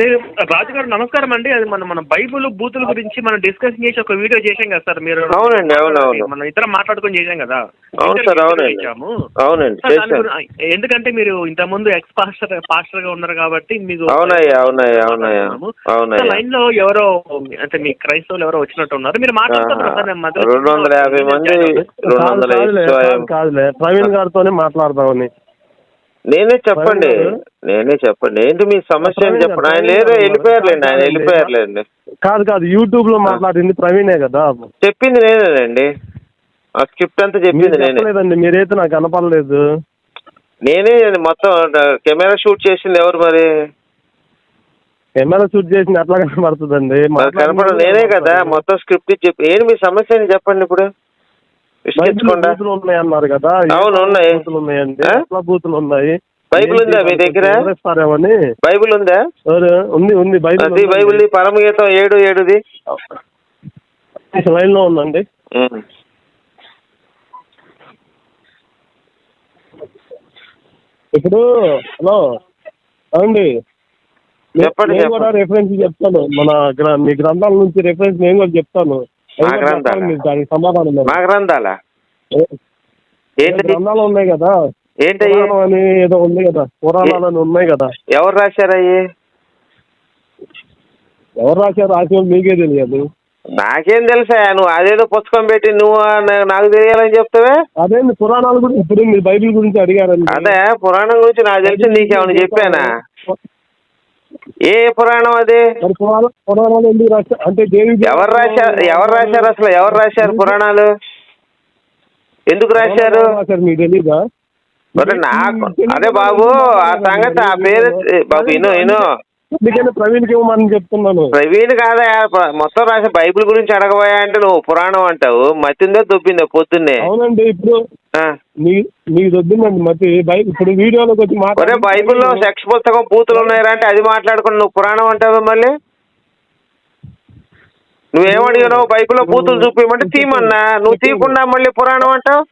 అదే రాజు గారు నమస్కారం అండి. అది మన మన బైబుల్ బూతుల గురించి మనం డిస్కషన్ చేసి ఒక వీడియో చేశాం కదా సార్. మీరు అవునండి, అవును, అవును. మనం ఇద్దరం మాట్లాడుకొని చేశాం కదా. అవును సార్ అవునండి. అవునండి ఎందుకంటే మీరు ఇంత ముందు ఎక్స్ పాస్టర్ పాస్టర్గా ఉన్నారు కాబట్టి మీకు అవునయ్యా అవునయ్యా అవునయ్యా అవునయ్యా. లైన్లో ఎవరో అంటే మీ క్రైస్తవులు ఎవరో వచ్చినట్టు ఉన్నారు. మీరు మాట్లాడుతున్నారు రెండు వందల యాభై మంది రెండు వందల కాదులే ప్రవీణ్ గారితోనే మాట్లాడదామని. నేనే చెప్పండి? నేనే చెప్పండి. ఏంటి మీ సమస్య అని చెప్పండి. ఆయన లేదు వెళ్ళిపోయారులేండి. ఆయన. వెళ్ళిపోయారులేండి. కాదు కాదు. యూట్యూబ్లో మాట్లాడింది ప్రవీణే కదా చెప్పింది నేనేనండి. ఆ స్క్రిప్ట్ అంతా చెప్పింది నేనే. మీరైతే నాకు కనపడలేదు. నేనే మొత్తం కెమెరా షూట్ చేసింది ఎవరు మరి? కెమెరా షూట్ చేసిన ఎట్లా కనపడుతుందండి. మరి కనపడ నేనే కదా. మొత్తం స్క్రిప్ట్ చెప్పి ఏంటి మీ సమస్య అని చెప్పండి ఇప్పుడు? విసిగించకుండా బూతులు ఉన్నాయి అన్నారు కదా. అవును, ఉన్నాయి. బూతులు ఉన్నాయండి ఆ? ఎట్లా బూతులు ఉన్నాయి? బైబిల్ ఉందా మీ దగ్గర? ఎవరేస్తారేమని బైబిల్ ఉందా? ఎవరు? ఉంది ఉంది. బైబిల్ అది బైబిల్ పరమగీతం ఏడు ఏడుది. లైన్లో ఉందండి. ఇప్పుడు హలో అవునండి చెప్పండి, నేను కూడా. రెఫరెన్స్ చెప్తాను. మన గ్ర- మీ గ్రంథాల నుంచి రెఫరెన్స్ నేను కూడా చెప్తాను. మా కూడా గ్రంథాలా? దానికి సమాధానం. మా గ్రంథాలా ఏంటి? గ్రంథాలు ఉన్నాయి కదా. పురాణం అని ఏదో ఉంది కదా. పురాణాలు ఉన్నాయి కదా. ఎవరు రాశారయ్యి ఎవరు రాశారు? రాసిన మీకే తెలియదు. నాకేం తెలుసా? నువ్వు అదేదో పుస్తకం పెట్టి నువ్వు నాకు తెలియాలని చెప్తావే? అదే పురాణాలు గురించి ఇప్పుడు మీరు బైబిల్ గురించి అడిగారండి అదే పురాణం గురించి నాకు తెలిసి నీకేమైనా చెప్పానా? ఏ పురాణం అది? పురాణాలు ఎందుకు రాశారు? అంటే దేవి ఎవరు రాశారు? ఎవరు రాశారు అసలు? ఎవరు రాశారు పురాణాలు? ఎందుకు రాశారు? మీకు తెలీదా? నాకు అదే బాబు ఆ సంగతి ఆ పేరు బాబు ఇను ఇను. అందుకని ప్రవీణ్కి ఇవ్వమని చెప్తున్నాను. ప్రవీణ్ కాదా? మొత్తం రాసే బైబిల్ గురించి అడగబోయా అంటే నువ్వు పురాణం అంటావు. మత్తిందో దొబ్బిందో పొద్దున్నే. అవునండి ఇప్పుడు మీకు దొద్దిందండి మతి. ఇప్పుడు వీడియోలోకి వచ్చి మాట్లాడి. బైబిల్లో సెక్స్ పుస్తకం బూతులు ఉన్నాయరా అంటే అది మాట్లాడుకుని నువ్వు పురాణం అంటావు మళ్ళీ? నువ్వేమడిగావు బైబిల్లో బూతులు చూపించమంటే తీయమన్నా. నువ్వు తీయకుండా మళ్ళీ పురాణం అంటావు?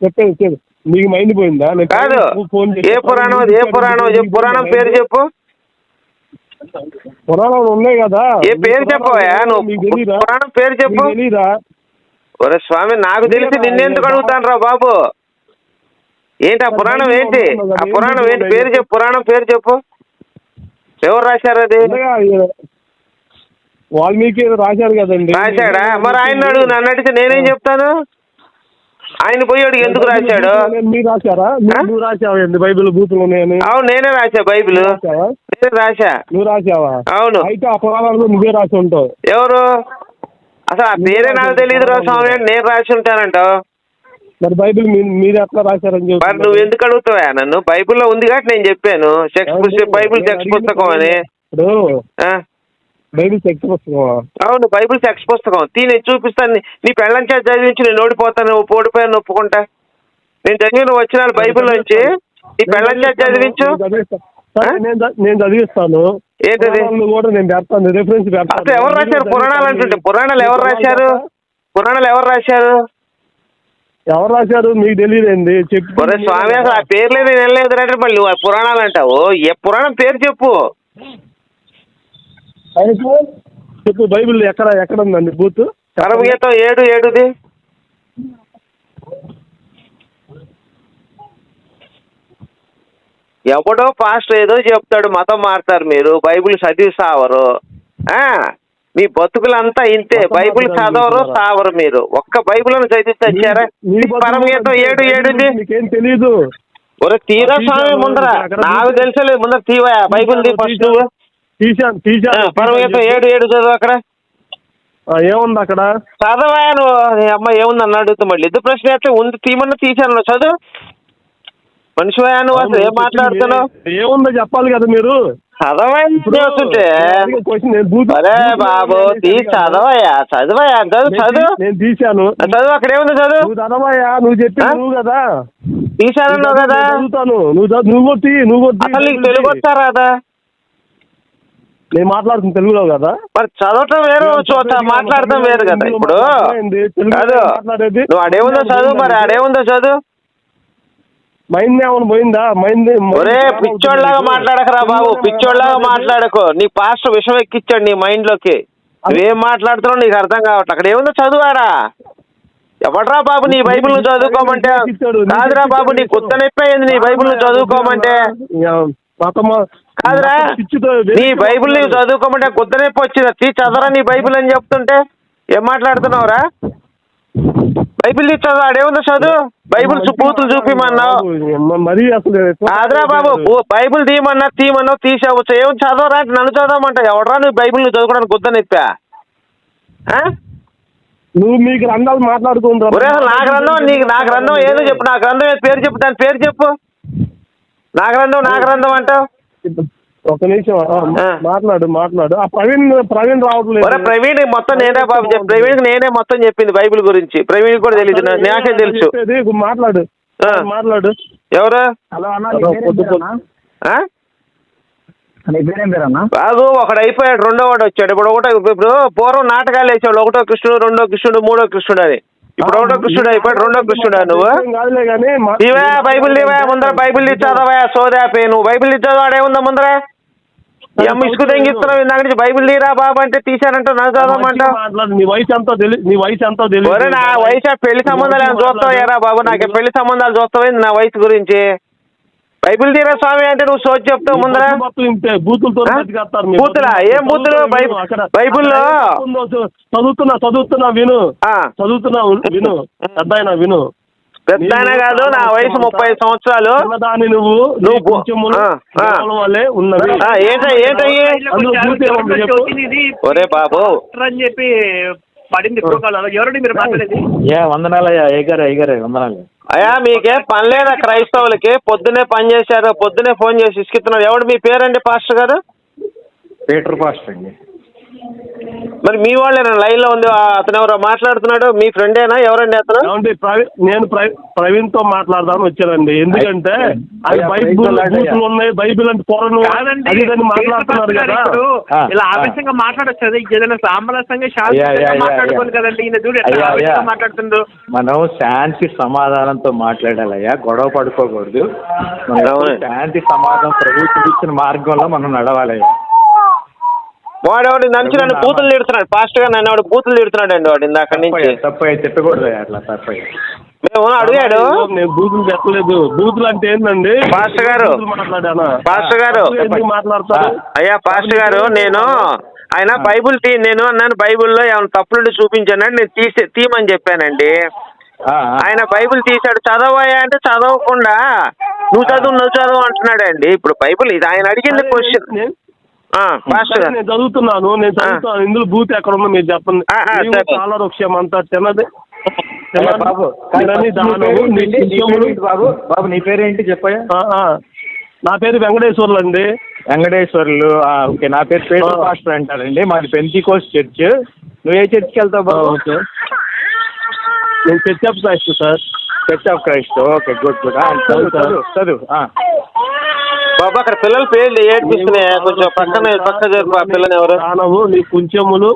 చెప్పేది చెప్పేది మీకు మైండ్ పోయిందా? కాదు. ఏ పురాణం అది? ఏ పురాణం? చెప్పు పురాణం పేరు చెప్పు. పురాణాలు ఉన్నాయి కదా. ఏ పేరు చెప్పవా? నువ్వు పురాణం పేరు చెప్పు. తెలీదా? ఒరే స్వామి నాకు తెలిసి నిన్నెందుకు అడుగుతాను రా బాబు? ఏంటి ఆ పురాణం ఏంటి? ఆ పురాణం ఏంటి? పేరు చెప్పు పురాణం పేరు చెప్పు. ఎవరు రాశారు అది? వాల్మీకి రాశారు కదండి. రాశాడా? మరి ఆయన అడుగు నన్ను అడిగితే నేనేం చెప్తాను? ఆయన పోయి అడుగు ఎందుకు రాశాడు? మీరు రాశారా? ఆ? నువ్వు రాశావు బైబిల్ బూతులు ఉన్నాయని? అవును నేనే రాశా బైబిల్. నేనే రాశా. నువ్వు రాశావా? అవును. అయితే ఆ పురాణాలు నువ్వే రాసి ఉంటావు. ఎవరు? అసలు ఆ పేరే నాకు తెలియదు రా స్వామి అని నేను రాసి ఉంటానంటావు. మరి బైబిల్ మీరు ఎట్లా రాశారని చెప్పి మరి నువ్వు ఎందుకు అడుగుతావా నన్ను? బైబిల్లో ఉంది కాబట్టి నేను చెప్పాను. పుస్తకం బైబిల్ సెక్స్ పుస్తకం అని. ఇప్పుడు? బైబిల్ సెక్స్ పుస్తకమా? అవును బైబిల్ సెక్స్ పుస్తకం. తీ నేను చూపిస్తాను నీ- పెళ్ళం చేత చదివించి నేను ఓడిపోతాను నువ్వు ఓడిపోయాను ఒప్పుకుంటా నేను చదివిన వచ్చిన బైబిల్ నుంచి. నీ పెళ్ళం చేత చదివించు. నేను చదివిస్తాను. ఏంటది? కూడా నేను పెడతాను రెఫరెన్స్ అసలు ఎవరు రాశారు పురాణాలు అంటుంటే? పురాణాలు ఎవరు రాశారు? పురాణాలు ఎవరు రాశారు? ఎవరు రాశారు? మీకు తెలియదండి. చెప్పి. స్వామి అసలు ఆ పేర్లే నేను వెళ్ళలేదు మళ్ళీ పురాణాలు అంటావు. ఏ పురాణం పేరు చెప్పు. అయితే చెప్పు బైబిల్ ఎక్కడ ఎక్కడ ఉందండి బూత్? పరమగీతం ఏడు ఏడుది? ఎవడో పాస్టర్ ఏదో చెప్తాడు మతం మారుతారు మీరు బైబిల్ చదివి సావరు ఆ, మీ బతుకులంతా ఇంతే బైబిల్ చదవరు? సావరు మీరు. ఒక్క బైబిల్ చదివి తెచ్చారా మీ బతుకు పరమగీతం ఏడు ఏడుది? మీకేం తెలీదు. ఒరే తీరా స్వామి ముందర? నాకు. తెలుసలేదు ముందర తీవా? Bible first. తీశాను తీశాను పరమగీతం ఏడు ఏడు చదువు అక్కడ? ఏముంది అక్కడ? చదవా నువ్వు? నీ అమ్మ ఏముంది అన్న అడుగుతా మళ్ళీ. ఇద్దరు ప్రశ్న ఎట్లా ఉంది తీమన్నా తీశాను నువ్వు చదువు. మనిషివా నువ్వు అసలు ఏం మాట్లాడుతున్నావు? ఏముందో చెప్పాలి కదా మీరు. చదవా వస్తుంటే క్వశ్చన్ నేను బూత్ అరే బాబు నేను తీ అడిగాను. చదవయా? చదవయా? చదువు చదువు. నేను తీశాను. చదువు అక్కడ ఏముంది చదువు? నువ్వు చదవయ్యా నువ్వు చెప్పి? నువ్వు కదా. తీశానన్నావు కదా. నువ్వు నువ్వు తీ నువ్వు తీ. అసలు నీకు తెలుగు వచ్చా రాదా? నేను మాట్లాడుతున్న తెలుగులో కదా. మరి చదవటం వేరు చోట మాట్లాడటం వేరు కదా ఇప్పుడు. కాదు. నువ్వు అడేముందో చదువు మరి అడేముందో చదువు. మైండ్ ఏమైనా పోయిందా? మైండ్ ఒరే పిచ్చోళ్ళలాగా మాట్లాడకరా బాబు పిచ్చోళ్ళలాగా మాట్లాడకు. నీ పాస్టర్ విషం ఎక్కిచ్చాడు నీ మైండ్లోకి నువ్వేం మాట్లాడుతున్నావు నీకు అర్థం కావట్లేదు అక్కడ ఏముందో చదువారా ఎవడ్రా బాబు నీ బైబిల్ చదువుకోమంటే? కాదురా బాబు నీ కొత్త నొప్పి అయింది నీ బైబిల్ నువ్వు కాదురా. నీ బైబిల్ నువ్వు చదువుకోమంటే కొత్త నొప్పి వచ్చింది. తీ చదవరా నీ బైబిల్ అని చెప్తుంటే? ఏం మాట్లాడుతున్నావురా? బైబిల్ తీసి చదువు ఆడేముందో చదువు? బైబిల్ బూతులు చూపిమన్నావు. మరీ అసలు కాదురా బాబు బైబిల్ తీయమన్నా తీయమన్నావు తీసావు. ఏం చదవరా? అంటే నన్ను చదవమంటావు. ఎవడరా నువ్వు బైబిల్ నువ్వు చదువుకోవడానికి గుద్ద నెప్పా? నువ్వు మీ గ్రంథాలు అసలు నా గ్రంథం నీకు నా గ్రంథం ఏదో చెప్పు. నా గ్రంథం పేరు చెప్పు దాని పేరు చెప్పు. నా గ్రంథం నా గ్రంథం అంటావు? ఒక నిమిషం. మాట్లాడు మాట్లాడు. ఆ ప్రవీణ్ ప్రవీణ్ రావట్లేదు. ప్రవీణ్ మొత్తం నేనే బాబు చెప్పు ప్రవీణ్ నేనే మొత్తం చెప్పింది బైబిల్ గురించి. ప్రవీణ్ కూడా తెలియదు నాకే తెలుసు. మాట్లాడు. మాట్లాడు. ఎవరు? హలో అన్న ఒకడు అయిపోయాడు రెండో వాడు వచ్చాడు. ఇప్పుడు ఒకటో ఇప్పుడు పూర్వం నాటకాలు వేసాడు ఒకటో కృష్ణుడు రెండో కృష్ణుడు మూడో కృష్ణుడు అని. ఇప్పుడు ఒకటో కృష్ణుడు అయిపోయాడు రెండో కృష్ణుడా నువ్వు? ఏం కాదులే కానీ మా- ఇవే బైబిల్ ఇవే ముందర బైబిల్ చదవా సోదాపే నువ్వు బైబిల్ ఇచ్చి చదవాడే ఉందా ముందర? ఏం ఇసుకు తెంగిస్తున్నావు ఇందాక నుంచి బైబిల్ తీరా బాబు అంటే తీశానంటే నన్ను చదవమంటావు? మాట్లాడు నీ వయసు ఎంతో తెలి నీ వయసు ఎంతో తెలియదు ఒరే నా వయసు ఆ పెళ్ళి సంబంధాలు ఏమైనా చూస్తావు? ఏరా బాబు నాకు పెళ్ళి సంబంధాలు చూస్తావు నా వయసు గురించి? బైబిల్ తీరా స్వామి అంటే నువ్వు సోచి చెప్తావు ముందర? బూతులతో. బూతులా? ఏం బూతులు? బైబిల్లో- ఏం చదువుతున్నా చదువుతున్నా విను. ఆ. చదువుతున్నా విను. పెద్దాయన విను. పెద్ద కాదు నా వయసు ముప్పై సంవత్సరాలు. చిన్నదాని నువ్వు నువ్వు ఆ, ఏంట- ఏంటయ్యి? ఒరే బాబు. అని చెప్పి పడింది మీరు మాట్లాడేది ఏ వందనాలయ్యా అయ్యగారు అయ్యగారు వందనాలు. అయ్యా మీకే పని లేదా క్రైస్తవులకి? పొద్దునే పని చేశారు పొద్దునే ఫోన్ చేసి ఇసుకిస్తున్నారు ఎవడు మీ పేరండి పాస్టర్ గారు? పీటర్ పాస్టర్ అండి. మరి మీ వాళ్ళేనా లైన్లో ఉంది? అతను ఎవరో మాట్లాడుతున్నాడు. మీ ఫ్రెండేనా? ఎవరండి అతను? ఏమండి నేను ప్రవీ- ప్రవీణ్తో మాట్లాడదామని వచ్చానండి. ఎందుకంటే అయ్యా, బైబిల్. బూతులు ఉన్నాయి. బైబిల్ అంటే పొరను కాదండి అది మాట్లాడుతున్నారు కదా. ఇప్పుడు ఆ, ఇలా ఆ. ఆవేశంగా మాట్లాడొచ్చు కదా ఏదైనా సామరస్యంగా అయ్యా, మాట్లాడుకోవాలి కదండి. ఈయన చూడు ఎట్లా ఆవేశంగా మనం శాంతి సమాధానంతో మాట్లాడాలయ్యా. గొడవ పడుకోకూడదు. మనం అవును. శాంతి సమాధానం ప్రభు చూపించిన మార్గంలో మనం నడవాలయ్యా. వాడెవడు నంచి నన్ను బూతులు తిడుతున్నాడు. పాస్టర్ గారు నన్ను వాడు బూతులు తిడుతున్నాడు అండి వాడు ఇందాక నుంచి. తప్పయ్యా తిట్టకూడదయ్యా అట్లా తప్పయ్యా మేము అడిగాడు. నేను బూతులు పెట్టలేదు బూతులు అంటే ఏంటండి పాస్టర్ గారు. పాస్టర్ గారు. మాట్లాడతారు? అయ్యా పాస్టర్ గారు నేను ఆయన బైబుల్ తీ నేను అన్నాను బైబిల్లో ఏమైనా తప్పులుండి చూపించానండి నేను తీసే తీయమని చెప్పానండి. ఆయన బైబిల్ తీశాడు. చదవయ్యా అంటే చదవకుండా నువ్వు చదువు నువ్వు చదువు అంటున్నాడండి. ఇప్పుడు బైబిల్ ఇది ఆయన అడిగింది క్వశ్చన్ పాస్టర్ నేను చదువుతున్నాను. నేను చదువుతాను ఇందులో బూత్ ఎక్కడ ఉందో మీరు చెప్పండి. చాలా వృక్షం అంతా తినది అయ్యా, బాబు బాబు? బాబు నీ పేరేంటి? చెప్పయ్యా. ఆ, ఆ. నా పేరు వెంకటేశ్వర్లు అండి వెంకటేశ్వర్లు ఆ, ఓకే నా పేరు పీటర్ ఆ. పాస్టర్ అంటారండి. మాది పెంతికోస్ చర్చ్. నువ్వు ఏ చర్చ్కి వెళ్తావు బాబు? ఓకే. నేను church of Christ sir. Church of Christ. Okay good good. చదువు చదువు చదువు. ఆ. బాబా అక్కడ పిల్లల పేర్లు ఏడ్పిస్తున్నాయి. కొంచెం పక్కన పక్క జరుపు ఆ పిల్లని ఎవరు? దానము నీ కొంచెములు.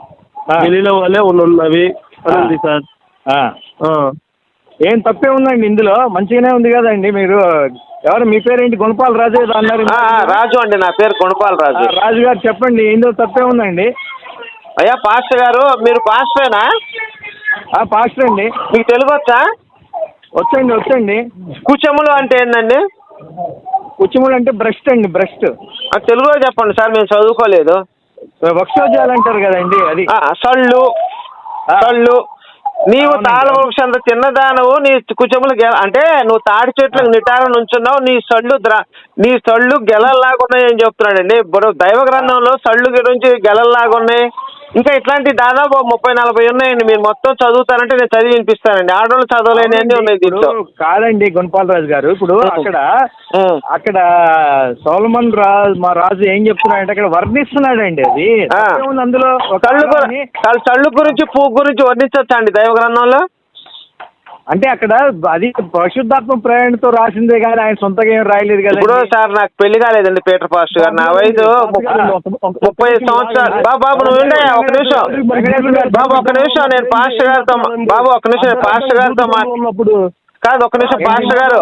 గెలిల వల్లే ఉన్నవి. అని ఉంది సార్. ఆ. ఆ. ఏం తప్పే ఉందండి ఇందులో? మంచిగానే ఉంది కదండి మీరు. ఎవరు మీ పేరేంటి? గుణపాల రాజు ఏదో అన్నారు. ఆ, ఆ, రాజు అండి నా పేరు కొనపాల ఆ, రాజు. రాజు గారు చెప్పండి ఇందులో తప్పే ఉందండి. అయ్యా పాస్టర్ గారు మీరు పాస్టరేనా? ఆ పాస్టర్ అండి. మీకు తెలుగు వచ్చా వచ్చండి వచ్చండి. కుచములు అంటే ఏంటండి ఉచ్చిములు అంటే బ్రెస్ట్ అండి బ్రెస్ట్. తెలుగులో చెప్పండి సార్ మేము చదువుకోలేదు. వక్షోజాలు అంటారు కదండి అది. సళ్ళు. సళ్ళు. నీవు తాళ అవును. వృక్షంత చిన్నదానవు నీ కుచములు గెల అంటే నువ్వు తాడి చెట్లకు నిటారం నుంచున్నావు నీ సళ్ళు ద్ర నీ సళ్ళు గెలల్లాగా ఉన్నాయి అని చెప్తున్నాడండి. ఇప్పుడు దైవ గ్రంథంలో సళ్ళు గురించి గెలల్లాగా ఉన్నాయి ఇంకా ఇట్లాంటి దాదాపు ముప్పై నలభై ఉన్నాయండి. మీరు మొత్తం చదువుతారంటే నేను చదివి వినిపిస్తానండి. ఆడవాళ్ళు చదవలేని అన్ని ఉన్నాయి ఇప్పుడు దీంట్లో. కాదండి గుణపాల రాజు గారు. ఇప్పుడు అక్కడ. అక్కడ సోలమన్ రాజు మా రాజు ఏం చెప్తున్నాడంటే అక్కడ వర్ణిస్తున్నాడండి అది. ఆ. అందులో ఒక గురి- సళ్ళు- సళ్ళు గురించి పువ్వు గురించి వర్ణించవచ్చా అండి దైవ గ్రంథంలో? అంటే అక్కడ అది పరిశుద్ధాత్మ ప్రేరణతో రాసిందే కానీ ఆయన సొంతగా ఏం రాయలేదు కదా ఇప్పుడు సార్ నాకు పెళ్ళి కాలేదండి పీటర్ పాస్టర్ గారు. నా వయసు ముప్పై- సంవత్సరాలు. బాబు బాబు నువ్వు ఉండయా ఒక నిమిషం. బాబు ఒక నిమిషం నేను పాస్టర్ గారితో బాబు ఒక నిమిషం నేను పాస్టర్ గారితో మా ఉన్నప్పుడు కాదు ఒక నిమిషం పాస్టర్ గారు.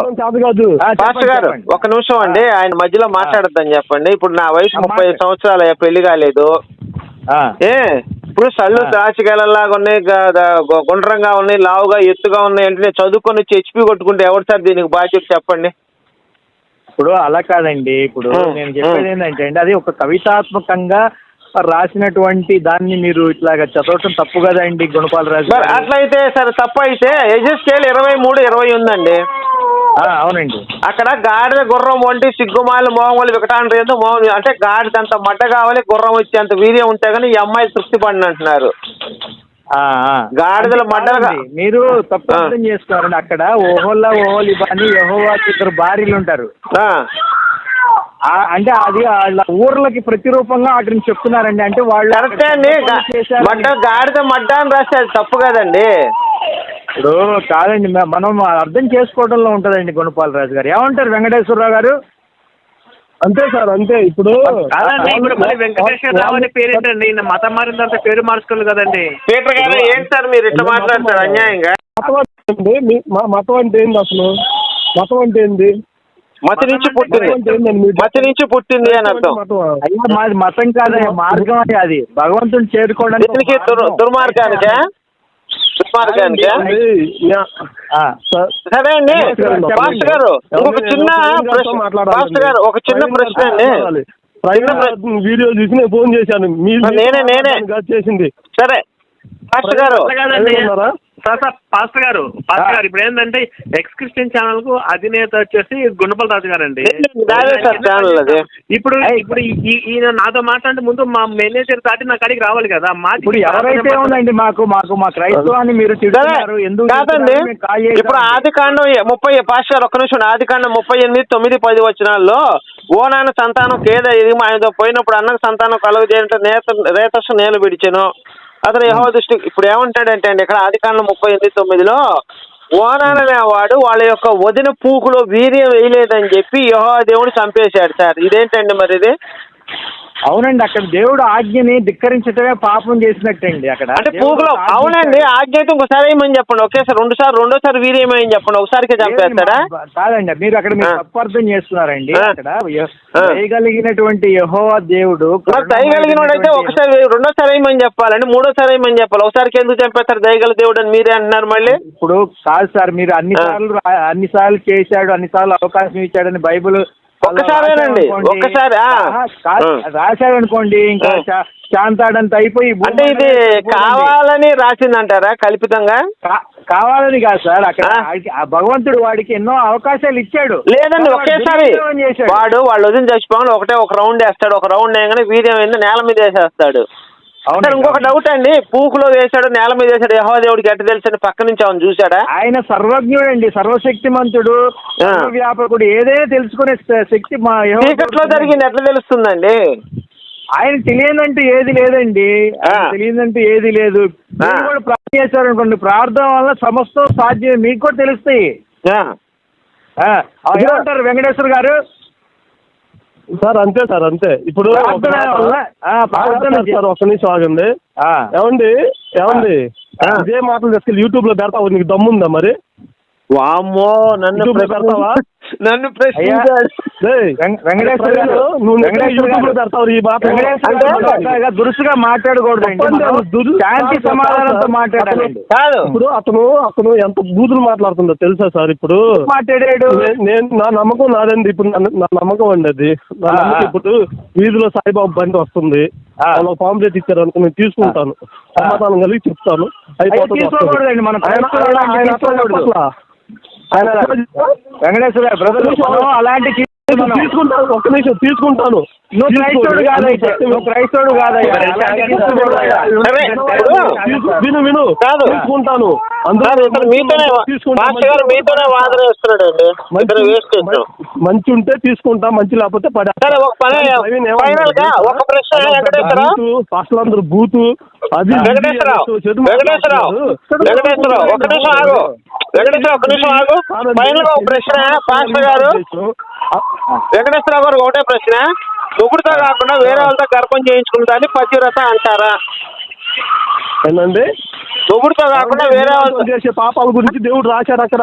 పాస్టర్ గారు. ఒక నిమిషం అండి. ఆయన మధ్యలో మాట్లాడద్దని చెప్పండి. ఇప్పుడు నా వయసు ముప్పై మాట్లాడు. సంవత్సరాలు పెళ్ళి కాలేదు. ఏ ఇప్పుడు సళ్ళు. ద్రాక్షగలలాగా ఉన్నాయి గుండ్రంగా ఉన్నాయి లావుగా ఎత్తుగా ఉన్నాయి అంటే నేను చదువుకొని వచ్చి హెచ్పి కొట్టుకుంటే ఎవరు సార్ దీనికి బాధ్యత చెప్పండి ఇప్పుడు అలా కాదండి ఇప్పుడు నేను చెప్పేది. ఏంటంటే అండి అది ఒక కవితాత్మకంగా రాసినటువంటి దాన్ని మీరు ఇట్లాగా చదవటం తప్పు కదండి గుణపాల రాజు. అట్లయితే సరే తప్పు అయితే ఎజెస్ స్కేల్ ఇరవై మూడు ఇరవై ఉందండి అవునండి. అక్కడ గాడిద గుర్రం వంటి సిగ్గుమాలి మోహములు వికటాండ్రి ఏదో మోహం అంటే గాడిద అంత మడ్డ కావాలి గుర్రం వచ్చేంత వీర్యం ఉంటే కానీ ఈ అమ్మాయి తృప్తి పడిన అంటున్నారు. గాడిదల మడ్డలుగా- కాదండి, మీరు తప్పు. అర్థం చేసుకోవాలండి. అక్కడ ఓహోల్లా ఓహోలిబా అని యెహోవాకి ఇద్దరు భార్యలు ఉంటారు. అంటే అది వాళ్ళ ఊర్లకి ప్రతిరూపంగా వాటిని చెప్తున్నారండి. అంటే వాళ్ళు కరెక్టే అండి. మడ్డ గాడిద మడ్డ అని రాస్తే అది తప్పు కదండి. ఇప్పుడు కాదండి మనం అర్థం చేసుకోవడంలో ఉంటుందండి గుణపాల రాజు గారు. ఏమంటారు వెంకటేశ్వరరావు గారు? అంతే సార్ అంతే. ఇప్పుడు వెంకటేశ్వరరావు అనే పేరు ఏంటండి ఈయన మతం మారిన తర్వాత పేరు మార్చుకోవాలి కదండి. పీటర్ గారు ఏంటి సార్ మీరు ఇట్లా మాట్లాడతారు అన్యాయంగా? మతం అంటే ఏంది? మీ- మ- మతం అంటే ఏంది అసలు? మతం అంటే ఏంది? మతి నుంచి పుట్టింది. మతం నుంచి పుట్టింది అని అర్థం. మతమా? అయ్యా మాది మతం కాదయ్యా మార్గం అని అది భగవంతుని చేరుకోవడానికి ఒక. దుర్మార్గానికా? దుర్మార్గానికా? అది. సార్, అండి. పాస్టర్ గారు నేను చిన్న ప్రశ్న. పాస్టర్ గారు ఒక చిన్న ప్రశ్న అండి. వీడియో చూసి నేను ఫోన్ చేశాను. నేనే, నేనే. చేసింది. సరే. పాస్టర్ గారు. సార్ పాస్టర్ గారు పాస్టర్ గారు ఇప్పుడు ఏంటంటే ఎక్స్ క్రిస్టియన్ ఛానల్కు అధినేత వచ్చేసి గుండపల్ రాజు గారు అండి. ఇప్పుడు ఇప్పుడు ఈయన నాతో మాట్లాడే ముందు మా మేనేజర్ దాటి నా కాడికి రావాలి కదా. మా ఇప్పుడు ఎవరైతే ఉందండి మాకు మాకు మా క్రైస్తవాన్ని మీరు కాదండి. ఇప్పుడు ఆది కాండం ముప్పై పాస్టర్ గారు ఒక్క నిమిషం ఆది కాండం ముప్పై ఎనిమిది తొమ్మిది పది వచనాల్లో ఓనాన్న సంతానం కేద ఇది ఆయనతో పోయినప్పుడు అన్నకు సంతానం కలుగు చేయంటే నేత రేతస్సు నేల విడిచెను. అతను యహో దృష్టి ఇప్పుడు ఏమంటాడంటే అండి ఇక్కడ ఆదికాండం ముప్పై ఎనిమిది తొమ్మిదిలో ఓనాన్న వాడు వాళ్ళ యొక్క వదిన పూకులో వీర్యం వేయలేదని చెప్పి యహో దేవుడు చంపేశాడు సార్. ఇదేంటండి మరి ఇది? అవునండి అక్కడ దేవుడు ఆజ్ఞని ధిక్కరించటమే పాపం చేసినట్టండి అక్కడ అంటే ఆజ్ఞ అవునండి. ఆజ్ఞ అయితే ఇంకోసారి ఏమని చెప్పండి ఒకేసారి రెండు సార్లు రెండోసారి వీర్యమని చెప్పండి ఒకసారికే మా- కాదండి మీరు అక్కడ మీరు. తప్పు అర్థం చేస్తున్నారండి. అక్కడ య- ఆ. దయగలిగినటువంటి యెహోవా దేవుడు దయగలిగిన వాడైతే ఒకసారి రెండోసారి వేయమని చెప్పాలండి మూడోసారి వేయమని చెప్పాలి ఒకసారికి ఎందుకు చంపేస్తారు దయగల దేవుడు అని మీరే అంటున్నారు మళ్ళీ ఇప్పుడు కాదు సార్ మీరు అన్ని. సార్లు అన్ని సార్లు చేశాడు అన్ని సార్లు అవకాశం ఇచ్చాడని బైబిల్ ఒక్కసారేనండి, ఒక్కసారి, అనుకోండి ఇంకా శాంతాడంత అయిపోయి అంటే ఇది. కావాలని రాసిందంటారా కల్పితంగా? కావాలని కాదు సార్ అక్కడ భగవంతుడు వాడికి ఎన్నో అవకాశాలు ఇచ్చాడు. లేదండి ఒకేసారి. వాడు వాళ్ళు వదిలి చచ్చిపోగానే ఒకటే ఒక రౌండ్ వేస్తాడు ఒక రౌండ్ వేయగానే వీర్యం ఏంది నేల మీద వేసేస్తాడు. సార్ ఇంకొక. డౌట్ అండి. పూకులో వేశాడు నేల మీద వేశాడు యహో దేవుడికి ఎట్ట తెలుసని పక్క నుంచి అవును చూశాడా? ఆయన సర్వజ్ఞుడండి సర్వశక్తిమంతుడు ఆ. వ్యాపకుడు ఏదైనా తెలుసుకునే శక్తి మా చీకట్లో జరిగింది ఎట్లా తెలుస్తుందండి? ఆయన తెలియదంటూ ఏది లేదండి. తెలియదంటూ ఏది లేదు. కూడా ప్రార్థన చేశారనుకోండి ప్రార్థన వల్ల సమస్తం సాధ్యం మీకు కూడా తెలుస్తాయి. ఏమంటారు వెంకటేశ్వర గారు? సార్ అంతే సార్ అంతే. ఇప్పుడు సార్ ఒక్క నిమిషం ఆగండి. ఏమండి? ఏమండి. ఇదే మాటలు తీసుకెళ్ళి యూట్యూబ్లో పెడతావు నీకు దమ్ముందా మరి? వామ్మో నన్ను పెడతావా? నన్ను ప్రశ్నించాడు దురుసుగా దురు- శాంతి కాదు, సమాధానంతో కాదు. మాట్లాడాలండి. కాదు. ఇప్పుడు అతను అతను ఎంత బూతులు మాట్లాడుతుందో తెలుసా సార్ ఇప్పుడు? మాట్లాడాడు? నేను నా నమ్మకం నాదండి. ఇప్పుడు నా నమ్మకం అండి అది. నా నమ్మకం. ఇప్పుడు వీధిలో సాయిబాబు బండి వస్తుంది. ఆ. వాళ్ళు పాంప్లెట్ ఇచ్చారు అనుకో నేను తీసుకుంటాను. సమాధానం కలిగి చెప్తాను. అయిపోతుంది వెంకటేశ్వర బ్రదర్ అలాంటి తీసుకుంటాను ఒక్క నిమిషం తీసుకుంటాను. నువ్వు క్రైస్తవుడు. కాదైతే నువ్వు క్రైస్తవుడు విను విను. కాదు. తీసుకుంటాను. మీతోనే మాస్టర్ గారు మీతోనే వాదన వేస్తున్నాడు అండి మంచి ఉంటే తీసుకుంటా మంచి లేకపోతే పడే. సరే ఒక పని ఫైనల్గా ఒక ప్రశ్న వెంకటేశ్వరరావు అసలు అందరు బూతు అది వెంకటేశ్వరరావు వెంకటేశ్వరరావు. వెంకటేశ్వరరావు ఒక నిమిషం ఆగు. వెంకటేశ్వరరావు ఒక నిమిషం ఆగు. ఫైనల్గా ఒక ప్రశ్న పాస్టర్ గారు. వెంకటేశ్వరరావు గారు ఒకటే ప్రశ్న. మొగుడుతో కాకుండా వేరే వాళ్ళతో గర్భం చేయించుకుంటాన్ని పతివ్రత అంటారా? ఏంటండి? మొగుడుతో కాకుండా వేరే వాళ్ళతో చేసే పాపాల గురించి దేవుడు రాశాడు అక్కడ.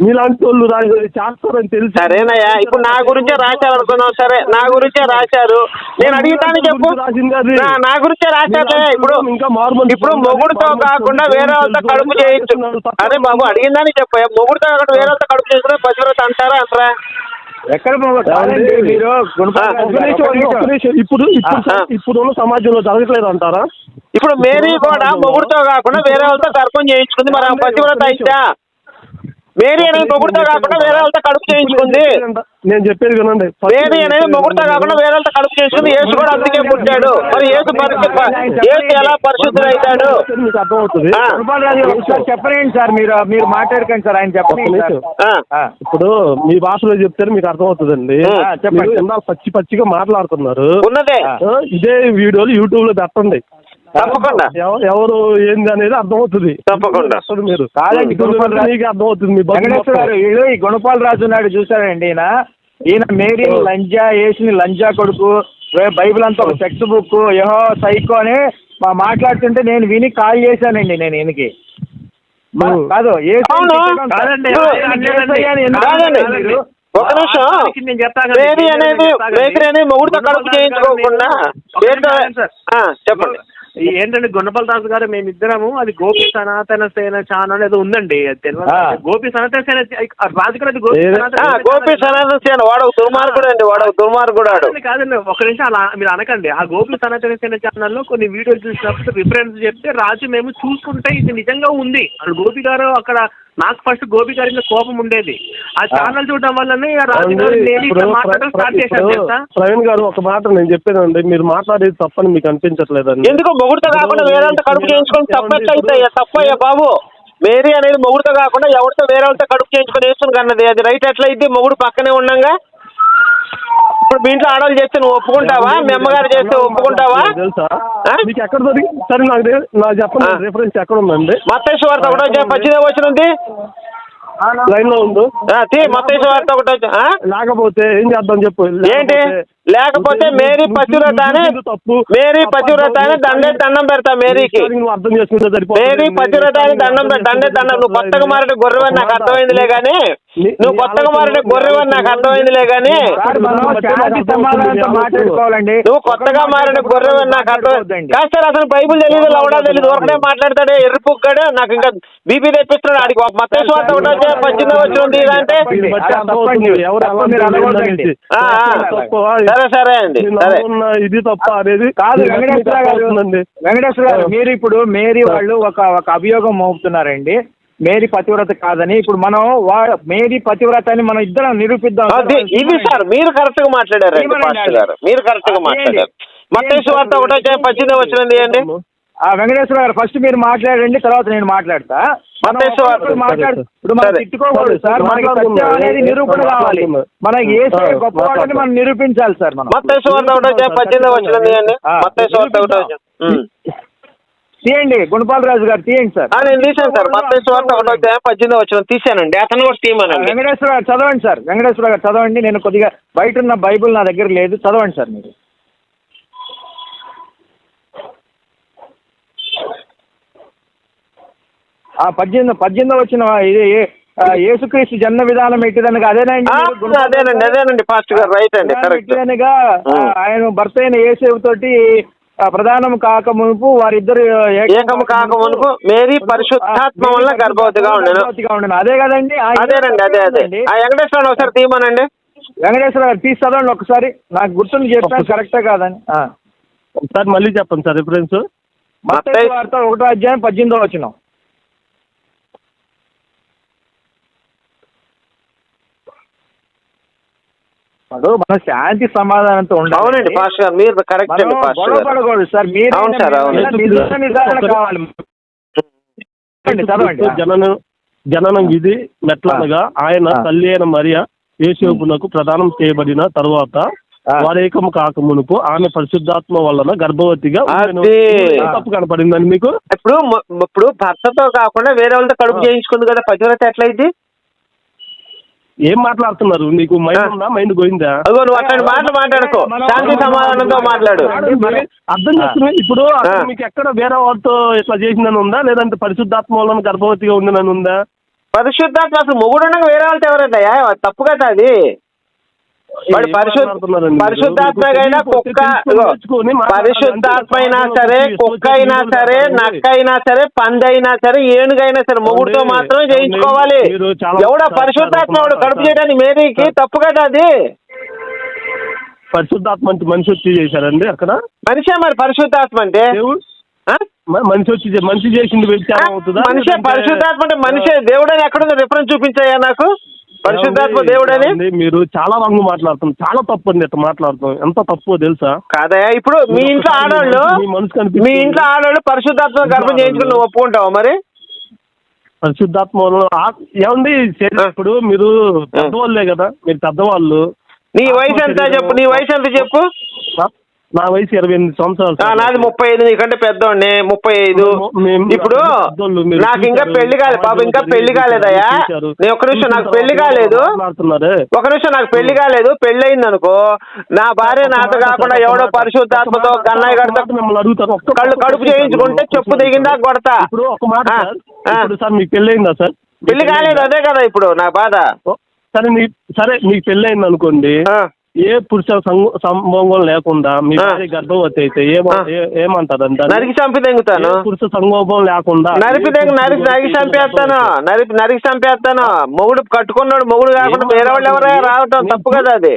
మీలాంటి వాళ్ళు రా- చేస్తారని తెలిసి సరేనయ్యా ఇప్పుడు నా గురించే రాశారు అనుకున్నాం సరే నా గురించే రాశారు. నేను అడిగితాను చెప్పు. నా- నా గురించే రాశారులే ఇప్పుడు ఇంకా మార్మల్ ఇప్పుడు మొగుడుతో కాకుండా వేరే వాళ్ళతో కడుపు చేయొచ్చు. అరే బాబు అడిగిందని చెప్పా. మొగుడుతో కాకుండా వేరే వాళ్ళతో కడుపు చేసుకునే పతివ్రత అంటారా అంటారా? ఎక్కడ. ఇప్పుడు ఇప్పుడు సమాజంలో జరగట్లేదు అంటారా? ఇప్పుడు మేరీ కూడా మొగుడుతో కాకుండా వేరే వాళ్ళతో గర్భం చేయించుకుంది. మరి ఆ పతివ్రత అయితే మేరీ అనేది మొగుడుతో కాకుండా వేరే వాళ్ళతో కడుపు చేయించుకుంది నేను చెప్పేది వినండి మేరీ అనేది మొగుడుతో కాకుండా వేరే వాళ్ళతో కడుపు చేయించుకుంది యేసు కూడా అందుకే పుట్టాడు మరి యేసు పరిశుద్ధ యేసు ఎలా పరిశుద్ధుడు అవుతాడు మీకు అర్థమవుతుంది చెప్పలేండి సార్ మీరు మీరు మాట్లాడకండి సార్ ఆయన చెప్పండి. ఇప్పుడు మీ భాషలో చెప్తే మీకు అర్థమవుతుందండి చెప్పండి. పచ్చి పచ్చిగా మాట్లాడుతున్నారు ఉన్నదే ఇదే వీడియోలు యూట్యూబ్లో పెట్టండి తప్పకుండా. ఎవ- ఎవరు ఏంది అనేది అర్థమవుతుంది. తప్పకుండా. మీరు కాదండి, గురుపాల్ రాజు- అర్థమవుతుంది మీ వెంకటేశ్వర. వీళ్ళు ఈ గుణపాల రాజు నాయుడు చూసారండి ఈయన? ఈయన మేరీ. లంజా వేసిన లంజా కొడుకు బైబిల్ అంతా ఒక టెక్స్ట్ బుక్ యహో సైకో అని మా మాట్లాడుతుంటే నేను విని కాల్ చేశానండి నేను ఈయనకి. కాదు మీరు? ఒక నిమిషం. అనేది. అనేది మొగుడుతో కడుపు గుణపాల్ చేయించుకోకుండా చెప్పండి. ఏంటంటే గుణపల్ దాస్ గారు మేమిద్దరము అది గోపి సనాతన సేన ఛానల్ ఏదో ఉందండి అది తెలియదు ఆ. గోపి సనాతన సేన రాజు గారు అది గోపి? సనాతన సేన వాడు దుర్మార్గుడు అండి వాడు దుర్మార్గుడు కాదండి, ఒక నిమిషం అలా మీరు అనకండి ఆ గోపి సనాతన సేన ఛానల్లో కొన్ని వీడియోలు చూసినప్పుడు రిఫరెన్స్ చెప్తే రాజు మేము చూసుకుంటే ఇది నిజంగా ఉంది గోపి గారు అక్కడ నాకు ఫస్ట్ గోపి గారి మీద కోపం ఉండేది. ఆ ఛానల్ చూడడం వల్లనే ఆ రాజు గారు ఏమండి? నేను ఇప్పుడు ఇట్లా మాట్లాడడం స్టార్ట్ చేశాను తెలుసా? ప్రవీణ్ గారు ఒక మాట నేను చెప్పేదండి మీరు మాట్లాడేది తప్పని మీకు అనిపించట్లేదండి. ఎందుకు మొగుడుతో కాకుండా వేరే వాళ్ళతో కడుపు చేయించుకొని తప్పెట్ అవుతాయ్యా తప్పయ్యా బాబు. మేరీ అనేది మొగుడుతో కాకుండా ఎవరితో వేరే వాళ్ళతో కడుపు చేయించుకొని వేసుకుని కన్నది. అది రైట్ ఎట్లయితే మొగుడు పక్కనే ఉండంగా. ఇప్పుడు మీ ఇంట్లో ఆడవాళ్ళు చేస్తే నువ్వు ఒప్పుకుంటావా? మీ అమ్మగారు చేస్తే ఒప్పుకుంటావా? తెలుసా? ఆ? మీకు ఎక్కడ సరే నాకు నాకు చెప్పండి. ఆ. రిఫరెన్స్ ఎక్కడ ఉందండి? వార్త ఒకటో వచ్చే పచ్చిదే వచ్చినది లైన్లో ఉండు. తీ వార్త ఒకటో వచ్చి ఆ? లేకపోతే ఏం చేద్దాం చెప్పు. ఏంటి? లేకపోతే మేరీ పతివ్రత అని తప్పు. మేరీ పతివ్రత అని దండే దండం పెడతా మేరీకి. నువ్వు అర్థం చేసుకుంటే సరిపోతుంది. మేరీ పతివ్రత అని దండం పెడతా దండే దండం. నువ్వు కొత్తగా మారిన గొర్రెవని నాకు అర్థమైందిలే కానీ నువ్వు కొత్తగా మారిన గొర్రెవని నాకు అర్థమైందిలే కానీ మాట్లాడుకోవాలండి. నువ్వు కొత్తగా మారిన గొర్రెవని నాకు అర్థం కాదు సార్ అసలు బైబిల్ తెలియదు లవడా తెలియదు ఒకటే మాట్లాడతాడే ఎర్రిపుక్కాడు నాకు ఇంకా బీపీ తెప్పిస్తున్నాడు ఆడికి ఒక మత్తేశ్వ వార్త ఒకటో వచ్చే పద్దెనిమిది వచ్చింది అంటే? సరే సరే అండి సరే. ఇది తప్ప అనేది కాదు వెంకటేశ్వర గారు. వెంకటేశ్వర గారు మీరు ఇప్పుడు మేరీ వాళ్ళు ఒక ఒక అభియోగం మోపుతున్నారండి. మేరీ పతివ్రత కాదని ఇప్పుడు మనం వా- మేరీ పతివ్రత అని మనం ఇద్దరం నిరూపిద్దాం ఇది సార్ మీరు కరెక్ట్గా గారు. మీరు కరెక్ట్గా మాట్లాడారు. వార్త ఒకటో పద్దెనిమిది వచ్చినది అండి ఆ వెంకటేశ్వర గారు ఫస్ట్ మీరు మాట్లాడండి తర్వాత నేను మాట్లాడతా. ఇప్పుడు మనం. తిట్టుకోకూడదు సార్ మనకి సత్యం అనేది నిరూపణ కావాలి. మనకి ఏ గొప్పవాడని మనం నిరూపించాలి సార్ మనం. మత్తేశ్వ వార్త ఒకటో వచ్చే పద్దెనిమిది వచ్చినది అండి ఆ, మత్తేశ్వ వార్త ఒకటో వచ్చే ఉమ్. తీయండి గుణపాల్ రాజు గారు తీయండి సార్. నేను తీసాను సార్. మత్తేశ్వ వార్త ఒకటో పద్దెనిమిది వచ్చిన తీసానండి అతను కూడా తీయమనండి వెంకటేశ్వర గారు చదవండి సార్. వెంకటేశ్వర గారు చదవండి. నేను కొద్దిగా బయట ఉన్న బైబిల్ నా దగ్గర లేదు. చదవండి సార్ మీరు. ఆ పద్దెనిమిది పద్దెనిమిది వచ్చిన ఇది యేసుక్రీస్తు జన్మ విధానం ఎట్టిదనగా అదేనండి అదేనండి? అదేనండి పాస్టర్ గారు రైట్ అండి కరెక్ట్. ఆయన భర్త అయిన యేసేపు తోటి ప్రధానం కాక మునుపు వారిద్దరు ఏకము కాక మునుపు మేరీ పరిశుద్ధాత్మ వల్ల గర్భవతిగా ఉండెను. అదే కదండి అదేనండి అదే అదే. ఆ వెంకటేశ్వర ఒకసారి తీయమనండి. వెంకటేశ్వర గారు తీసి చదవండి ఒకసారి. నాకు గుర్తుంది చెప్పాను కరెక్టే కాదని. ఆ. ఒకసారి మళ్ళీ చెప్పండి సార్ రిఫరెన్స్. వార్త ఒకటో అధ్యాయం పద్దెనిమిదో వచ్చిన. ఇప్పుడు మన శాంతి సమాధానంతో ఉండాలి అవునండి పాస్టర్ గారు మీరు కరెక్ట్ అండి పాస్టర్ గొడవ గారు పడకూడదు సార్ మీరు అవును సార్, కావాలి చదవండి, చదవండి జననం జననం విధి మెట్లనగా ఆయన ఆ. తల్లి అయిన మరియ యేసోపునకు ప్రదానం చేయబడిన తరువాత ఆ. వారేకము కాక మునుపు ఆమె పరిశుద్ధాత్మ వలన గర్భవతిగా ఉండెను. అది. ఏం తప్పు కనపడిందండి మీకు ఇప్పుడు మ- ఇప్పుడు భర్తతో కాకుండా వేరే వాళ్ళతో కడుపు. చేయించుకుంది కదా పతివ్రత ఎట్లయిద్ది ఏం మాట్లాడుతున్నారు? నీకు మైండ్ ఉందా? మైండ్ పోయిందా? అదిగో నువ్వు అట్లాంటి మాటలు మాట్లాడుకో. శాంతి సమాధానంతో మాట్లాడు. అర్థం చేస్తున్నా ఇప్పుడు అసలు. మీకు ఎక్కడ వేరే వాడితో ఇట్లా చేసిందని ఉందా? లేదంటే పరిశుద్ధాత్మ వలన గర్భవతిగా ఉందని ఉందా? పరిశుద్ధాత్మ అసలు మొగుడు ఉండగా వేరే వాళ్ళతో అయ్యా? తప్పు కదా అది. వాడు ఏం పరిశుద్ధ మాట్లాడుతున్నారండి మీరు? పరిశుద్ధాత్మైనా మీకు కుక్క. పరిశుద్ధాత్మ అయినా సరే కుక్క అయినా సరే. నక్క అయినా సరే పంది అయినా సరే ఏనుగైనా సరే మొగుడుతో? మాత్రమే? చేయించుకోవాలి ఎవడో పరిశుద్ధాత్మ వాడు కడుపు. చేయడానికి మేరీకి. తప్పు కదా అది పరిశుద్ధాత్మ అంటే మనిషి వచ్చి చేశారండి అక్కడ మనిషే మరి పరిశుద్ధాత్మ అంటే మనిషి వచ్చి మనిషి చేసింది మనిషే పరిశుద్ధాత్మ అంటే మనిషే దేవుడని ఎక్కడుందో రిఫరెన్స్ చూపించాయా నాకు పరిశుద్ధాత్మ? దేవుడని? మీరు చాలా రంగు మాట్లాడుతున్నారు. చాలా తప్పు అండి ఇట్లా మాట్లాడుతాం ఎంత తప్పో తెలుసా? కాదయ్యా ఇప్పుడు మీ ఇంట్లో ఆడవాళ్ళు మీ మనసు కనిపిస్తుంది. మీ ఇంట్లో ఆడవాళ్ళు పరిశుద్ధాత్మ గర్భం చేయించుకుని ఒప్పుకుంటావా మరి? పరిశుద్ధాత్మ ఏమండి ఇప్పుడు మీరు పెద్దవాళ్ళే కదా మీరు పెద్దవాళ్ళు. నీ వయసు ఎంత చెప్పు నీ వయసు ఎంత చెప్పు? నా- వయసు ఇరవై ఎనిమిది సంవత్సరాలు. నాది ముప్పై ఐదు నీకంటే పెద్దోడిని ముప్పై ఐదు. ఇప్పుడు నాకు ఇంకా పెళ్ళి కాలేదు బాబు ఇంకా పెళ్ళి కాలేదయ్యా. నేను ఒక నిమిషం నాకు పెళ్ళి కాలేదు. ఒక నిమిషం నాకు పెళ్ళి కాలేదు పెళ్ళి అయింది అనుకో నా భార్య నాతో కాకుండా ఎవడో పరిశుద్ధాత్మతో గన్నయ్య ఒక్క- కళ్ళు కడుపు చేయించుకుంటే. చెప్పు దిగిందా కొడతా. ఇప్పుడు ఒక మాట ఆ, సార్. మీకు పెళ్ళి అయిందా సార్? పెళ్ళి కాలేదు? అదే కదా ఇప్పుడు నా బాధ. సరే నీ సరే మీకు పెళ్ళి అయింది అనుకోండి. ఏ పురుష సంభోగం లేకుండా మీ. భార్య గర్భవతి అయితే ఏమ- ఆ. ఏ- ఏమంటారండి దాన్ని? నరికి చంపి తెంగుతాను. పురుష సంగోపం లేకుండా నరికి నరికి నరికి చంపేస్తాను నరికి నరికి చంపేస్తాను మొగుడు కట్టుకున్నాడు మొగుడు కాకుండా వేరే వాళ్ళు ఎవరైనా రావటం తప్పు కదా అది?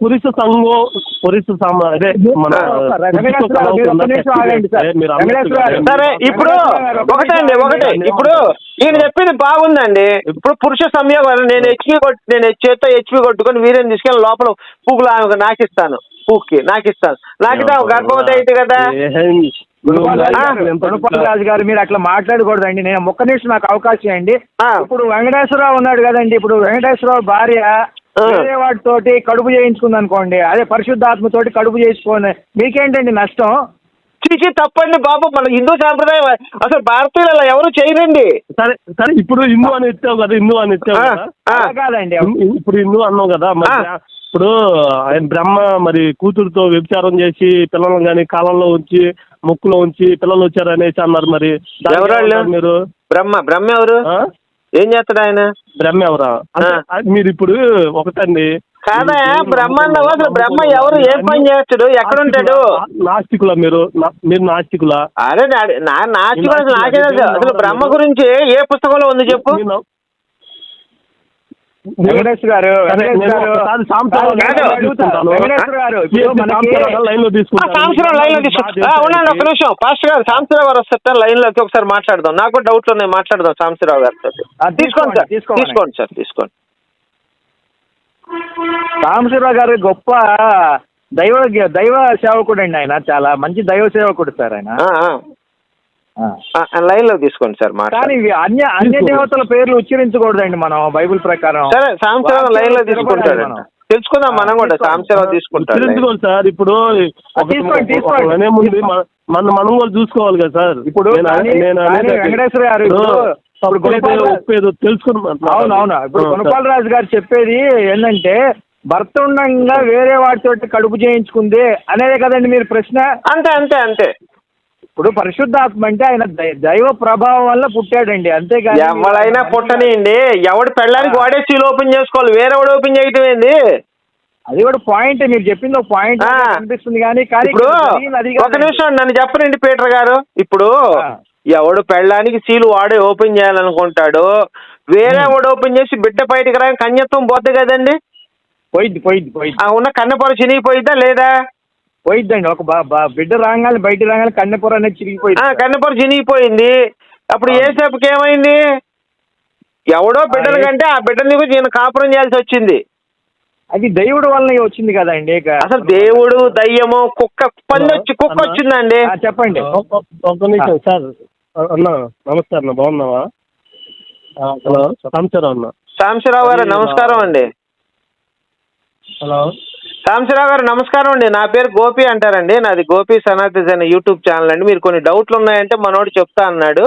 పురుష సంఘో పురుష అదే మన సార్. ఇప్పుడు ఒకటండి ఒకటే ఇప్పుడు ఈయన చెప్పింది బాగుందండి. ఇప్పుడు పురుష సంయోగం నేను హెచ్పి కొట్టి నేను చేత్తో హెచ్పి కొట్టుకొని వీరిని తీసుకెళ్ళి లోపల పూకులు ఆమెకు నాకిస్తాను. పూక్కి నాకిస్తాను. నాకితే ఆమె గర్భవతి అయితే కదా? రాజు. గారు, మీరు అట్లా మాట్లాడకూడదండి. నేను ఒక్క నిమిషం నాకు అవకాశం ఆ. ఇప్పుడు వెంకటేశ్వరరావు ఉన్నాడు కదండి. ఇప్పుడు వెంకటేశ్వరరావు భార్య. వేరే వాటితోటి కడుపు చేయించుకుంది అనుకోండి. అదే పరిశుద్ధాత్మ తోటి కడుపు చేయించుకోండి మీకేంటండి నష్టం? చీచి తప్పండి బాబు. మన హిందూ సాంప్రదాయం అసలు భారతీయులు అలా ఎవరు చేయరండి. సరే సరే ఇప్పుడు హిందూ అని ఎత్తావు కదా. హిందూ అని ఎత్తావు. అలా కాదండి. ఇప్పుడు హిందూ అన్నావు కదా. ఇప్పుడు ఆయన బ్రహ్మ మరి కూతురుతో వ్యభిచారం చేసి పిల్లలను కానీ కాలంలో ఉంచి ముక్కులో ఉంచి పిల్లలు వచ్చారు అనేసి అన్నారు మరి. దానికి ఎవరాళ్ళు? ఏమంటారు మీరు? బ్రహ్మ బ్రహ్మ ఎవరు? ఆ? ఏం చేస్తాడు ఆయన? బ్రహ్మ ఎవరా? అంటే ఆ. అది మీరు ఇప్పుడు ఒకటండి. కాదా బ్రహ్మాండం అసలు బ్రహ్మ ఎవరు? ఏం పని చేస్తాడు? ఎక్కడ ఉంటాడు? నాస్తికుల మీరు? నా- మీరు నాస్తికుల? అరే నా- నాస్తికుడు అసలు అసలు బ్రహ్మ గురించి ఏ పుస్తకంలో ఉంది చెప్పు? వెంకటేశ్వర గారు గారు. లైన్లో లో ఒక నిమిషం. పాస్టర్ గారు సాంబశివరావు గారు వస్తారు లైన్లోకి ఒకసారి మాట్లాడదాం. నాకు కూడా డౌట్లు ఉన్నాయి మాట్లాడదాం సాంబశివరావు గారితో. ఆ, తీసుకోండి సార్ తీసుకోండి. సార్ తీసుకోండి. సాంబశివరావు గారు గొప్ప దైవ దైవ సేవకుడు అండి ఆయన చాలా. మంచి దైవ సేవకుడు సార్ ఆయన. లైన్లో తీసుకోండి సార్ కానీ ఇవి అన్య అన్య దేవతల పేర్లు ఉచ్చరించకూడదండి మనం బైబిల్ ప్రకారం. సరే సాంబశివరావు లైన్లో తీసుకుంటాడు. తెలుసుకుందాం మనం కూడా. సాంబశివరావు తీసుకుంటాడు సార్ ఇప్పుడు అనే ముందు మన మన కూడా చూసుకోవాలి కదా సార్. ఇప్పుడు వెంకటేశ్వర గారు ఇప్పుడు- ఇప్పుడు తప్పేదో, గుణపాల- ఒప్పేదో తెలుసుకుని మాట్లాడాలి. అవును అవును. ఇప్పుడు ఆ, సార్. గుణపాల్ రాజు గారు చెప్పేది ఏంటంటే భర్త ఉండంగా వేరే వాటితోటి కడుపు చేయించుకుంది అనేదే కదండి మీరు ప్రశ్న? అంతే అంతే అంతే. ఇప్పుడు పరిశుద్ధాత్మ అంటే ఆయన దైవ ప్రభావం వల్ల పుట్టాడండి. అంతేగాని ఎవడైనా పుట్టనియండి. ఎవడు పెళ్ళడానికి వాడే సీల్ ఓపెన్ చేసుకోవాలి. వేరేవాడు ఓపెన్ చేయటం ఏంది? అది కూడా పాయింట్ మీరు చెప్పింది ఒక పాయింట్. అనిపిస్తుంది కానీ కానీ ఇప్పుడు ఒక. నిమిషం నన్ను చెప్పనండి పీటర్ గారు. ఇప్పుడు. ఎవడు పెళ్ళానికి సీలు వాడే ఓపెన్ చేయాలనుకుంటాడు వేరే వాడు ఓపెన్ చేసి బిడ్డ బయటికి రా కన్యత్వం పోద్ది కదండి? పోయిద్ది పోయిద్ది పోయిద్ది. ఆ ఉన్న కన్నెపొర చినిగిపోయిద్దా లేదా? పోయిద్దండి. ఒక బా- బా- బిడ్డ రాగానే బయట రాగానే కన్నెపొర అనేది ఆ చిరిగిపోయింది కన్నెపొర చినిగిపోయింది. అప్పుడు. ఏసేపుకి ఏమైంది? ఎవడో బిడ్డల కంటే ఆ బిడ్డని గురించి ఈయన కాపురం చేయాల్సి వచ్చింది. అది దేవుడు వలన వచ్చింది కదండి ఇక. అసలు దేవుడు దయ్యము కుక్క పంది వచ్చి కుక్క. వచ్చిందండి. ఆ, చెప్పండి. ఒక- ఒక నిమిషం సార్. అన్న నమస్తే అన్న బాగున్నావా? హలో సంవత్సరం అన్న. సాంబశివరావు గారు నమస్కారం అండి. హలో. సాంబశివరావు గారు నమస్కారం అండి. నా పేరు గోపి అంటారండి. నాది గోపి సనాతస్ అనే యూట్యూబ్ ఛానల్ అండి. మీరు కొన్ని డౌట్లు ఉన్నాయంటే మనోడు చెప్తా అన్నాడు.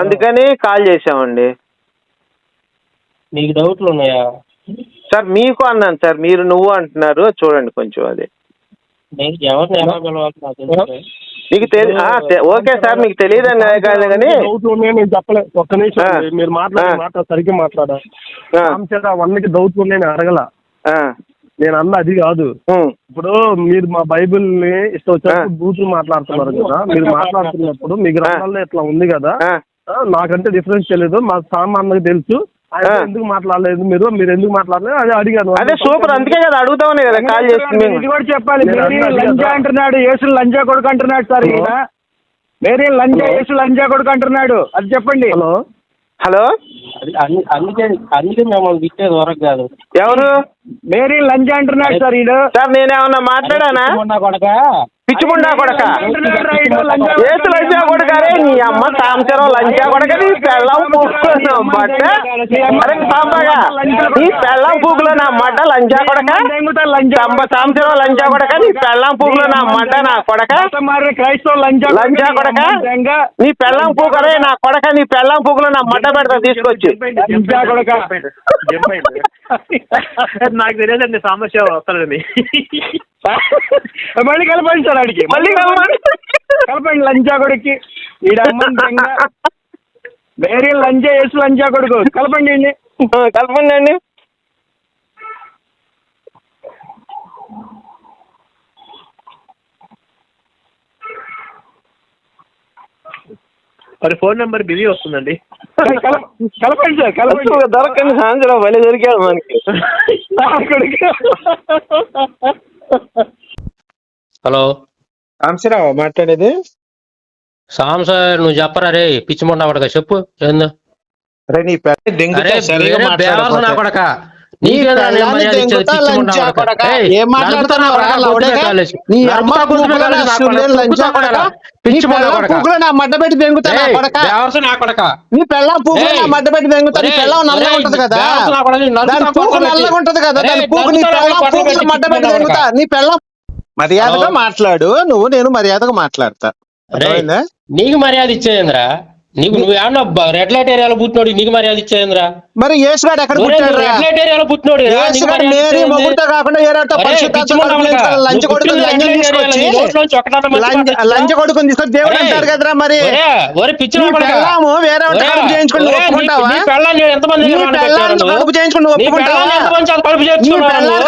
అందుకని కాల్ చేసామండి నీకు డౌట్లు ఉన్నాయా సార్ మీకు అన్నాను సార్. మీరు నువ్వు అంటున్నారు. చూడండి కొంచెం అది. తె- ఓకే సార్ మీకు తెలియదని కాదు కానీ. నేను చెప్పలే. ఒక్క నిమిషం. మీరు మాట్లాడే సరిగ్గా మాట్లాడా? ఆ, రామచేత అవన్నీకి డౌట్లు ఉన్నాయి నేను అడగల. నేను అన్న అది కాదు. ఇప్పుడు మీరు మా బైబిల్ని ఇష్టం వచ్చినప్పుడు. బూతులు మాట్లాడుతున్నారు కదా. మీరు మాట్లాడుతున్నప్పుడు మీ గ్రంథాల్లో ఇట్లా ఉంది కదా. నాకంటే డిఫరెన్స్ తెలియదు. మా సామాన్యులకు తెలుసు. ఆయన. ఎందుకు మాట్లాడలేదు మీరు? మీరు ఎందుకు మాట్లాడలేదు? అది అడిగాను. అదే సూపర్. అందుకే కదా అడుగుతామని కదా. కాల్ చేస్తుంది ఇది కూడా చెప్పాలి. లంజా. అంటున్నాడు. యేసు లంజా కొడుకు అంటున్నాడు సార్ ఈయన. మేరీ లంజా. యేసు లంజా కొడుకు అంటున్నాడు. అది చెప్పండి. హలో. హలో? అందుకే అందుకే మిమ్మల్ని తిట్టేది వరకు కాదు. ఎవరు? మేరీ లంజా అంటున్నాడు సార్ ఈడు. సార్ నేనేమన్నా మాట్లాడానా? కొడక? పిచ్చిముండా కొడక. ఏసు లంచా కొడక అరే నీ అమ్మ సాంసరం లంచా కొడక నీ పెళ్ళం పూకులో మట్ట అరే సాంబగా నీ పెళ్ళం పూకులో నా మడ్డ లంచా కొడక. సంబ సాంసరం లంచా కొడక నీ పెళ్ళం పూకులో నా మడ్డ నా కొడక. లంచా కొడక. నీ పెళ్ళం పూకరే నా కొడక నీ పెళ్ళం పూకులో నా మడ్డ పెడతా తీసుకొచ్చి. నాకు తెలియదండి సమస్య వస్తాడని. మళ్ళీ కలపండి సార్ ఆడికి. మళ్ళీ కలపండి. కలపండి లంజా కొడుక్కి. మేరీ లంజా యేసు లంజా కొడుకు. కలపండి. ఆ, కలపండి అండి. మరి ఫోన్ నెంబర్ బిజీ వస్తుందండి. కలప- కలపండి సార్ కలపండి. దొరకండి సాయంత్రం వెళ్ళి దొరికాడు మనకి. హలో అంశరావు మాట్లాడేది సాంస నువ్వు చెప్పరా రే పిచ్చి మొన్న చెప్పు ఏందో అరే నీ పెద్ద దెంగుతా బేవర్స్ నా పెళ్ళాం. పూకులో నా మడ్డ పెట్టి దెంగుతా నా పెళ్ళాం నల్లగా ఉంటది కదా? దాని పూకు నల్లగా. ఉంటది కదా? దాని పూకు నీ పెళ్ళాం పూకులో పెట్టి మడ్డ పెట్టి పిచ్చి మొండా దెంగుతా కొడక. నీ పెళ్ళాం మర్యాదగా. మాట్లాడు. నువ్వు నేను మర్యాదగా మాట్లాడతా. నీకు మర్యాద ఇచ్చేయంద్రా. నీకు నువ్వు ఏమన్నా రెడ్ లైట్ ఏరియాలో పుట్టినోడు నీకు మర్యాద ఇచ్చేయంద్రా మరి యేసుగాడు ఎక్కడ పుట్టాడు రెడ్ లైట్ ఏరియాలో పుట్టినోడు యేసుగాడు మేరీ. మొగుడుతో కాకుండా ఏరాటో పిచ్చి. లంచ కొడుకుని లంచం తీసుకొచ్చి లంచ- కొడుకుని తీసుకొని దేవుడు అంటారు కదరా మరి ఒరే, కొడక. పెళ్ళాము వేరే కడుపు చేయించుకుని ఒప్పుకుంటావా? ఎంతమంది? కడుపు చేయించుకుని ఒప్పుకుంటావా?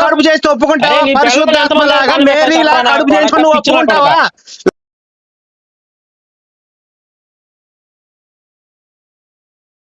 కడుపు చేస్తే ఒప్పుకుంటావా పరిశుద్ధాత్మ లాగా మేరీలా చేస్తావా? కడుపు చేయించుకుని. ఒప్పుకుంటావా